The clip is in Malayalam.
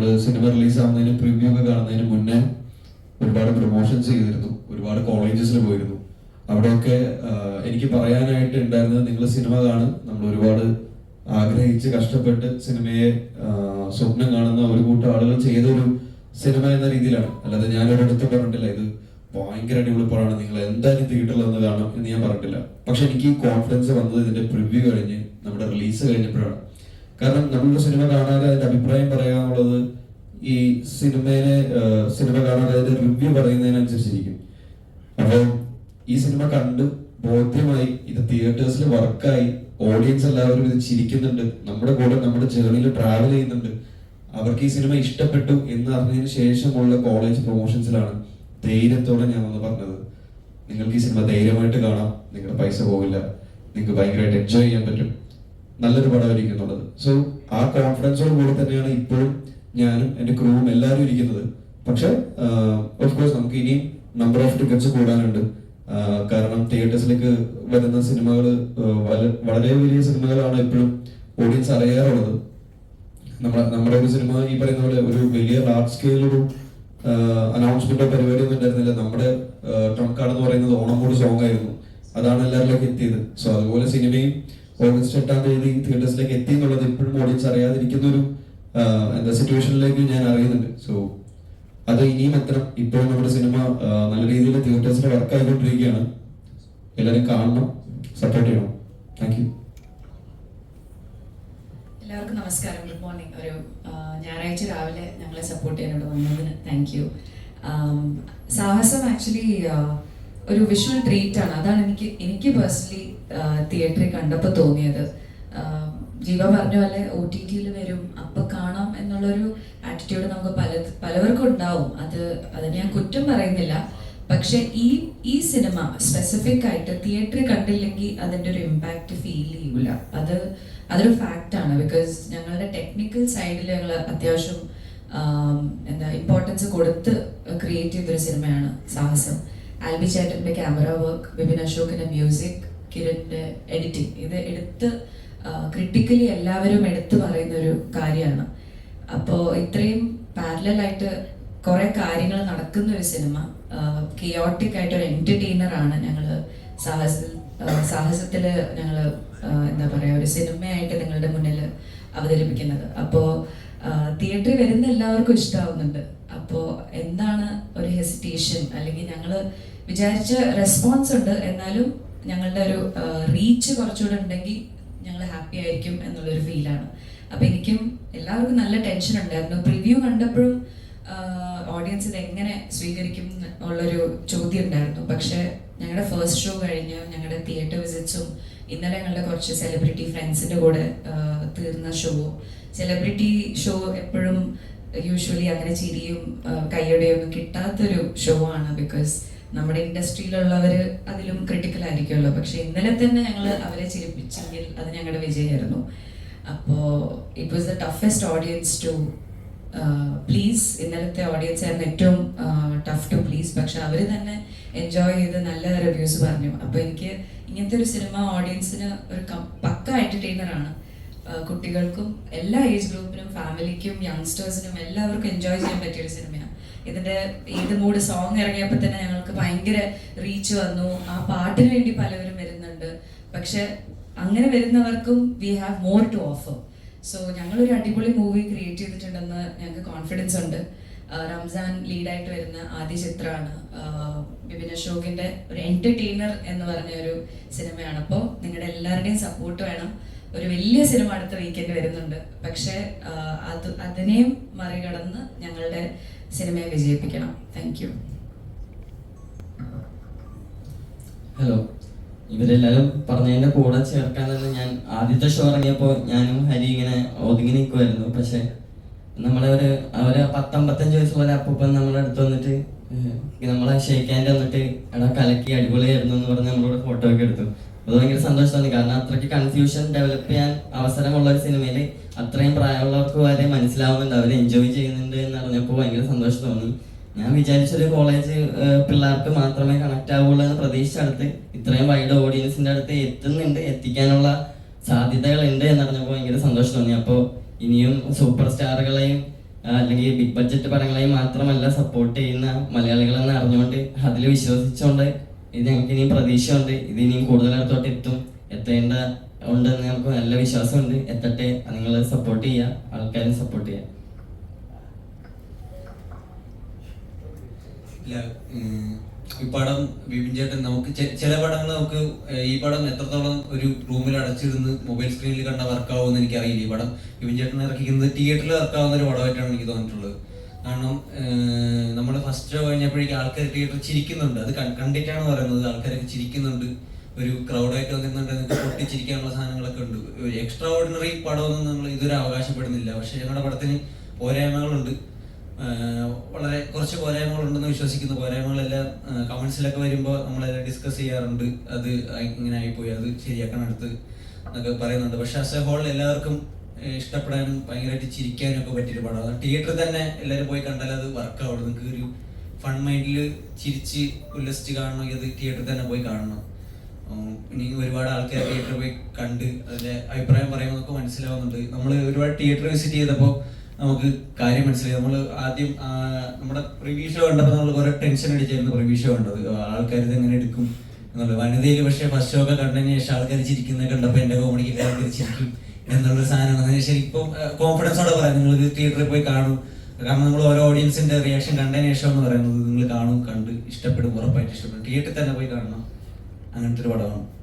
നമ്മൾ സിനിമ റിലീസ് ആവുന്നതിന് പ്രിവ്യൂ ഒക്കെ കാണുന്നതിന് മുന്നേ ഒരുപാട് പ്രൊമോഷൻസ് ചെയ്തിരുന്നു. ഒരുപാട് കോളേജസിൽ പോയിരുന്നു. അവിടെയൊക്കെ എനിക്ക് പറയാനായിട്ട് ഉണ്ടായിരുന്നത് നിങ്ങൾ സിനിമ കാണും. നമ്മൾ ഒരുപാട് ആഗ്രഹിച്ച് കഷ്ടപ്പെട്ട് സിനിമയെ സ്വപ്നം കാണുന്ന ഒരു കൂട്ടം ആളുകൾ ചെയ്തൊരു സിനിമ എന്ന രീതിയിലാണ്. അല്ലാതെ ഞാൻ ഒരിടത്ത് പറഞ്ഞിട്ടില്ല. ഇത് ഭയങ്കര അടിപൊളി പടമാണ് നിങ്ങൾ എന്തായാലും തിയേറ്ററിൽ വന്ന് കാണണം എന്ന് ഞാൻ പറഞ്ഞിട്ടില്ല. പക്ഷെ എനിക്ക് കോൺഫിഡൻസ് വന്നത് ഇതിന്റെ പ്രിവ്യൂ കഴിഞ്ഞ് നമ്മുടെ റിലീസ് കഴിഞ്ഞപ്പോഴാണ്. കാരണം നമ്മളൊരു സിനിമ കാണാതെ അതിന്റെ അഭിപ്രായം പറയുക എന്നുള്ളത് ഈ സിനിമയെ സിനിമ കാണാതെ അതിന്റെ റിവ്യൂ പറയുന്നതിനനുസരിച്ചിരിക്കും. അപ്പോൾ ഈ സിനിമ കണ്ട് ബോധ്യമായി ഇത് തിയേറ്റേഴ്സിൽ വർക്കായി ഓഡിയൻസ് എല്ലാവരും ഇത് ചിരിക്കുന്നുണ്ട് നമ്മുടെ കൂടെ നമ്മുടെ ജേർണിയിൽ ട്രാവൽ ചെയ്യുന്നുണ്ട് അവർക്ക് ഈ സിനിമ ഇഷ്ടപ്പെട്ടു എന്ന് അറിഞ്ഞതിന് ശേഷമുള്ള കോളേജ് പ്രൊമോഷൻസിലാണ് ധൈര്യത്തോടെ ഞാൻ ഒന്ന് പറഞ്ഞത്. നിങ്ങൾക്ക് ഈ സിനിമ ധൈര്യമായിട്ട് കാണാം നിങ്ങളുടെ പൈസ പോവില്ല നിങ്ങൾക്ക് ഭയങ്കരമായിട്ട് എൻജോയ് ചെയ്യാൻ പറ്റും. നല്ലൊരു പടം ഇരിക്കുന്നുള്ളത് സോ ആ കോൺഫിഡൻസോട് കൂടെ തന്നെയാണ് ഇപ്പോഴും ഞാനും എന്റെ ക്രൂവും എല്ലാവരും ഇരിക്കുന്നത്. പക്ഷെ ഓഫ് കോഴ്സ് നമുക്ക് ഇനിയും നമ്പർ ഓഫ് ടിക്കറ്റ്സ് കൂടാനുണ്ട്. കാരണം തിയേറ്റേഴ്സിലേക്ക് വരുന്ന സിനിമകൾ വളരെ വലിയ സിനിമകളാണ് എപ്പോഴും ഓഡിയൻസ് അറിയാറുള്ളത്. നമ്മുടെ നമ്മുടെ ഒരു സിനിമ ഈ പറയുന്ന പോലെ ഒരു വലിയ ലാർജ് സ്കെയിലൊരു അനൗൺസ്മെന്റോ പരിപാടി ഒന്നും ഉണ്ടായിരുന്നില്ല. നമ്മുടെ ട്രംപ് കാർഡ് എന്ന് പറയുന്നത് ഓണം കൂടി സോങ് ആയിരുന്നു. അതാണ് എല്ലാവരിലേക്ക് എത്തിയത്. സോ അതുപോലെ സിനിമയും ഓഗസ്റ്റ് എട്ടാം തീയതി തിയേറ്റേഴ്സിലേക്ക് എത്തി എന്നുള്ളത് ഇപ്പോഴും ഓഡിയൻസ് അറിയാതിരിക്കുന്ന ഒരു എന്താ സിറ്റുവേഷനിലേക്ക് ഞാൻ അറിയുന്നുണ്ട്. സോ അത് ഇനിയും എത്തണം. ഇപ്പോഴും നമ്മുടെ സിനിമ നല്ല രീതിയിൽ തിയേറ്റേഴ്സിൽ വർക്ക് ആയിക്കൊണ്ടിരിക്കുകയാണ്. എല്ലാവരും കാണണം. സപ്പോർട്ട് ചെയ്യണം. താങ്ക് യു എല്ലാവർക്കും നമസ്കാരം. ഗുഡ് മോർണിംഗ് ഒരു ഞായറാഴ്ച രാവിലെ ഞങ്ങളെ സപ്പോർട്ട് ചെയ്യാനോട് വന്നതിന് താങ്ക് യു സാഹസം ആക്ച്വലി ഒരു വിഷ്വൽ ട്രീറ്റ് ആണ്. അതാണ് എനിക്ക് എനിക്ക് പേഴ്സണലി തിയേറ്ററിൽ കണ്ടപ്പോൾ തോന്നിയത്. ജീവ പറഞ്ഞ പോലെ ഒ ടി ടിയിൽ വരും അപ്പം കാണാം എന്നുള്ളൊരു ആറ്റിറ്റ്യൂഡ് നമുക്ക് പല പലവർക്കും ഉണ്ടാവും. അത് അത് ഞാൻ കുറ്റം പറയുന്നില്ല. പക്ഷേ ഈ ഈ സിനിമ സ്പെസിഫിക് ആയിട്ട് തിയേറ്ററിൽ കണ്ടില്ലെങ്കിൽ അതിന്റെ ഒരു ഇമ്പാക്റ്റ് ഫീൽ ചെയ്യൂല. അത് അതൊരു ഫാക്റ്റ് ആണ്. ബിക്കോസ് ഞങ്ങളുടെ ടെക്നിക്കൽ സൈഡിൽ ഞങ്ങൾ അത്യാവശ്യം എന്താ ഇമ്പോർട്ടൻസ് കൊടുത്ത് ക്രിയേറ്റ് ചെയ്തൊരു സിനിമയാണ് സാഹസം. ആൽബി ചേട്ടന്റെ ക്യാമറ വർക്ക് വിപിൻ അശോകിന്റെ മ്യൂസിക് കിരണിന്റെ എഡിറ്റിംഗ് ഇത് എടുത്ത് ക്രിട്ടിക്കലി എല്ലാവരും എടുത്തു പറയുന്ന ഒരു കാര്യമാണ്. അപ്പോൾ ഇത്രയും പാരലായിട്ട് കുറെ കാര്യങ്ങൾ നടക്കുന്ന ഒരു സിനിമ കിയോട്ടിക് ആയിട്ട് ഒരു എന്റർടൈനർ ആണ് ഞങ്ങൾ സാഹസ സാഹസത്തിൽ ഞങ്ങൾ എന്താ പറയുക ഒരു സിനിമയായിട്ട് നിങ്ങളുടെ മുന്നിൽ അവതരിപ്പിക്കുന്നത്. അപ്പോൾ തിയേറ്ററിൽ വരുന്ന എല്ലാവർക്കും ഇഷ്ടമാവുന്നുണ്ട് അപ്പോൾ എന്താണ് ഒരു ഹെസിറ്റേഷൻ അല്ലെങ്കിൽ ഞങ്ങൾ വിചാരിച്ച റെസ്പോൺസ് ഉണ്ട്. എന്നാലും ഞങ്ങളുടെ ഒരു റീച്ച് കുറച്ചുകൂടെ ഉണ്ടെങ്കിൽ ഞങ്ങൾ ഹാപ്പി ആയിരിക്കും എന്നുള്ളൊരു ഫീലാണ് അപ്പൊ എനിക്കും എല്ലാവർക്കും നല്ല ടെൻഷൻ ഉണ്ടായിരുന്നു. പ്രിവ്യൂ കണ്ടപ്പോഴും ഓഡിയൻസ് ഇത് എങ്ങനെ സ്വീകരിക്കും എന്നുള്ളൊരു ചോദ്യം ഉണ്ടായിരുന്നു. പക്ഷെ ഞങ്ങളുടെ ഫസ്റ്റ് ഷോ കഴിഞ്ഞ് ഞങ്ങളുടെ തിയേറ്റർ വിസിറ്റ്സും ഇന്നലെ ഞങ്ങളുടെ കുറച്ച് സെലിബ്രിറ്റി ഫ്രണ്ട്സിന്റെ കൂടെ തീർന്ന ഷോ സെലിബ്രിറ്റി ഷോ എപ്പോഴും യൂഷ്വലി അങ്ങനെ ചിരിയും ആ, കയ്യടിയും ഒന്നും കിട്ടാത്തൊരു ഷോ ആണ്. ബിക്കോസ് നമ്മുടെ ഇൻഡസ്ട്രിയിലുള്ളവർ അതിലും ക്രിട്ടിക്കൽ ആയിരിക്കുമല്ലോ. പക്ഷെ ഇന്നലെ തന്നെ ഞങ്ങൾ അവരെ ചിരിപ്പിച്ചെങ്കിൽ അത് ഞങ്ങളുടെ വിജയമായിരുന്നു അപ്പോൾ it was the toughest audience to please ഇന്നലത്തെ ഓഡിയൻസ് ആയിരുന്നു ഏറ്റവും ടഫ് ടു പ്ലീസ് പക്ഷെ അവർ തന്നെ എൻജോയ് ചെയ്ത് നല്ല റിവ്യൂസ് പറഞ്ഞു. അപ്പോൾ എനിക്ക് ഇങ്ങനത്തെ ഒരു സിനിമ ഓഡിയൻസിന് ഒരു പക്ക എന്റർടൈനറാണ് കുട്ടികൾക്കും എല്ലാ ഏജ് ഗ്രൂപ്പിനും ഫാമിലിക്കും യങ്സ്റ്റേഴ്സിനും എല്ലാവർക്കും എൻജോയ് ചെയ്യാൻ പറ്റിയ ഒരു സിനിമയാണ് ഇതിന്റെ ഏത് മൂഡ് സോങ് ഇറങ്ങിയപ്പോൾ തന്നെ ഞങ്ങൾക്ക് ഭയങ്കര റീച്ച് വന്നു. ആ പാട്ടിന് വേണ്ടി പലവരും വരുന്നുണ്ട്. പക്ഷെ അങ്ങനെ വരുന്നവർക്കും we have more to offer so ഞങ്ങൾ ഒരു അടിപൊളി മൂവി ക്രിയേറ്റ് ചെയ്തിട്ടുണ്ടെന്ന് ഞങ്ങൾക്ക് കോൺഫിഡൻസ് ഉണ്ട്. റംസാൻ ലീഡായിട്ട് വരുന്ന ആദ്യ ചിത്രമാണ്. ആ, ബിപിൻ അശോകിന്റെ ഒരു എന്റർടൈനർ എന്ന് പറഞ്ഞ ഒരു സിനിമയാണ് അപ്പോൾ നിങ്ങളുടെ എല്ലാവരുടെയും സപ്പോർട്ട് വേണം. ഒരു വലിയ സിനിമ അടുത്ത വീക്കെൻഡ് വരുന്നുണ്ട്. പക്ഷേ അത് അതിനെയും മറികടന്ന് ഞങ്ങളുടെ സിനിമയെ വിജയിപ്പിക്കണം. താങ്ക് യു ഹലോ ഇവരെല്ലാവരും പറഞ്ഞതിന്റെ കൂടെ ചേർക്കാൻ തന്നെ ഞാൻ ആദ്യത്തെ ഷോ ഇറങ്ങിയപ്പോൾ ഞാനും ഹരി ഇങ്ങനെ ഒതുങ്ങി നിൽക്കുമായിരുന്നു പക്ഷെ നമ്മളെ ഒരു അവർ പത്തമ്പത്തഞ്ച് പോലെ അപ്പൂപ്പൻ നമ്മുടെ അടുത്ത് വന്നിട്ട് നമ്മളെ ഷെയ്ക്കാന്റെ വന്നിട്ട് എടാ കലക്കി അടിപൊളിയായിരുന്നു എന്ന് പറഞ്ഞ് നമ്മളോട് ഫോട്ടോ ഒക്കെ എടുത്തു. അത് ഭയങ്കര സന്തോഷം തോന്നി കാരണം അത്രയ്ക്ക് കൺഫ്യൂഷൻ ഡെവലപ്പ് ചെയ്യാൻ അവസരമുള്ള ഒരു സിനിമയിൽ അത്രയും പ്രായമുള്ളവർക്ക് വരെ മനസ്സിലാവുന്നുണ്ട്. അവർ എൻജോയ് ചെയ്യുന്നുണ്ട് എന്ന് അറിഞ്ഞപ്പോൾ ഭയങ്കര സന്തോഷം തോന്നി. ഞാൻ വിചാരിച്ചൊരു കോളേജ് പിള്ളേർക്ക് മാത്രമേ കണക്ട് ആവുള്ളൂ എന്ന് പ്രതീക്ഷിച്ചടുത്ത് ഇത്രയും വൈഡ് ഓഡിയൻസിന്റെ അടുത്ത് എത്തുന്നുണ്ട് എത്തിക്കാനുള്ള സാധ്യതകൾ ഉണ്ട് എന്നറിഞ്ഞപ്പോൾ ഭയങ്കര സന്തോഷം തോന്നി. അപ്പോൾ ഇനിയും സൂപ്പർ സ്റ്റാറുകളെയും അല്ലെങ്കിൽ ബിഗ് ബഡ്ജറ്റ് പടങ്ങളെയും മാത്രമല്ല സപ്പോർട്ട് ചെയ്യുന്ന മലയാളികളെന്ന് അറിഞ്ഞുകൊണ്ട് അതിൽ വിശ്വസിച്ചുകൊണ്ട് ഇത് ഞങ്ങൾക്ക് ഇനിയും പ്രതീക്ഷയുണ്ട്. ഇത് ഇനിയും കൂടുതൽ അടുത്തോട്ട് എത്തും. എത്തേണ്ട ഉണ്ടെന്ന് നമുക്ക് നല്ല വിശ്വാസമുണ്ട്. എത്തട്ടെ. നിങ്ങൾ സപ്പോർട്ട് ചെയ്യുക ആൾക്കാരും സപ്പോർട്ട് ചെയ്യുക ഈ പടം ബിപിൻ ചേട്ടൻ നമുക്ക് ചില പടങ്ങൾ നമുക്ക് ഈ പടം എത്രത്തോളം ഒരു റൂമിൽ അടച്ചിരുന്ന് മൊബൈൽ സ്ക്രീനിൽ കണ്ട വർക്കാവുമെന്ന് എനിക്കറിയില്ല. ഈ പടം ബിപിൻ ചേട്ടൻ ഇറക്കിക്കുന്നത് തിയേറ്ററിൽ വർക്കാവുന്ന ഒരു പടമായിട്ടാണ് എനിക്ക് തോന്നിയിട്ടുള്ളത്. കാരണം നമ്മൾ ഫസ്റ്റ് ഷോ കഴിഞ്ഞപ്പോഴേക്കും ആൾക്കാർ തിയേറ്ററിൽ ചിരിക്കുന്നുണ്ട്. അത് കണ്ടിട്ടാണ് പറയുന്നത്. ആൾക്കാരൊക്കെ ചിരിക്കുന്നുണ്ട്. ഒരു ക്രൗഡായിട്ട് വന്നിരുന്നുണ്ട് നിങ്ങൾക്ക് പൊട്ടിച്ചിരിക്കാനുള്ള സാധനങ്ങളൊക്കെ ഉണ്ട്. ഒരു എക്സ്ട്രാ ഓർഡിനറി പടമൊന്നും നമ്മൾ ഇതുവരെ അവകാശപ്പെടുന്നില്ല. പക്ഷെ ഞങ്ങളുടെ പടത്തിന് പോരായ്മകളുണ്ട്. വളരെ കുറച്ച് പോരായ്മകളുണ്ടെന്ന് വിശ്വസിക്കുന്നു. പോരായ്മകളെല്ലാം കമൻസിലൊക്കെ വരുമ്പോൾ നമ്മളെല്ലാം ഡിസ്കസ് ചെയ്യാറുണ്ട്. അത് ഇങ്ങനെ ആയിപ്പോയി. അത് ശരിയാക്കണം അടുത്ത് എന്നൊക്കെ പറയുന്നുണ്ട്. പക്ഷെ അസ് എ ഹോൾ എല്ലാവർക്കും ഇഷ്ടപ്പെടാനും ഭയങ്കരമായിട്ട് ചിരിക്കാനും ഒക്കെ പറ്റിയൊരു പടമാണ് തിയേറ്ററിൽ തന്നെ എല്ലാവരും പോയി കണ്ടാൽ അത് വർക്കാവും നിങ്ങൾക്ക് ഒരു ഫൺ മൈൻഡിൽ ചിരിച്ച് ഉല്ലസിച്ച് കാണണമെങ്കിൽ അത് തിയേറ്ററിൽ തന്നെ പോയി കാണണം. ഇനി ഒരുപാട് ആൾക്കാർ തിയേറ്ററിൽ പോയി കണ്ട് അതിന്റെ അഭിപ്രായം പറയുന്നതൊക്കെ മനസ്സിലാവുന്നുണ്ട്. നമ്മൾ ഒരുപാട് തിയേറ്റർ വിസിറ്റ് ചെയ്തപ്പോൾ നമുക്ക് കാര്യം മനസ്സിലായി. നമ്മൾ ആദ്യം നമ്മുടെ പ്രിവ്യൂ ഷോ കണ്ടപ്പോൾ നമ്മൾ കുറെ ടെൻഷൻ അടിച്ചായിരുന്നു പ്രിവ്യൂ ഷോ കണ്ടത്. ആൾക്കാർ ഇത് എങ്ങനെ എടുക്കും എന്നുള്ളത്. വനിതയിൽ പക്ഷേ ഫസ്റ്റ് ഷോ ഒക്കെ കണ്ടതിന് ശേഷം ആൾക്കാർ ചിരിക്കുന്നത് കണ്ടപ്പോൾ എന്റെ കോമഡിക്ക് ആൾക്കാർ ചിരിക്കും. എന്നുള്ള സാധനമാണ് ശരിക്കും ഇപ്പം കോൺഫിഡൻസോടെ പറയാം. നിങ്ങൾ തിയേറ്ററിൽ പോയി കാണും. കാരണം നമ്മൾ ഓരോ ഓഡിയൻസിന്റെ റിയാക്ഷൻ കണ്ടതിന് ശേഷം എന്ന് പറയുന്നത്. നിങ്ങൾ കാണും കണ്ട് ഇഷ്ടപ്പെടും ഉറപ്പായിട്ട് ഇഷ്ടപ്പെടും. തിയേറ്ററിൽ തന്നെ പോയി കാണണം. അങ്ങനത്തെ ഒരു പടമാണ്.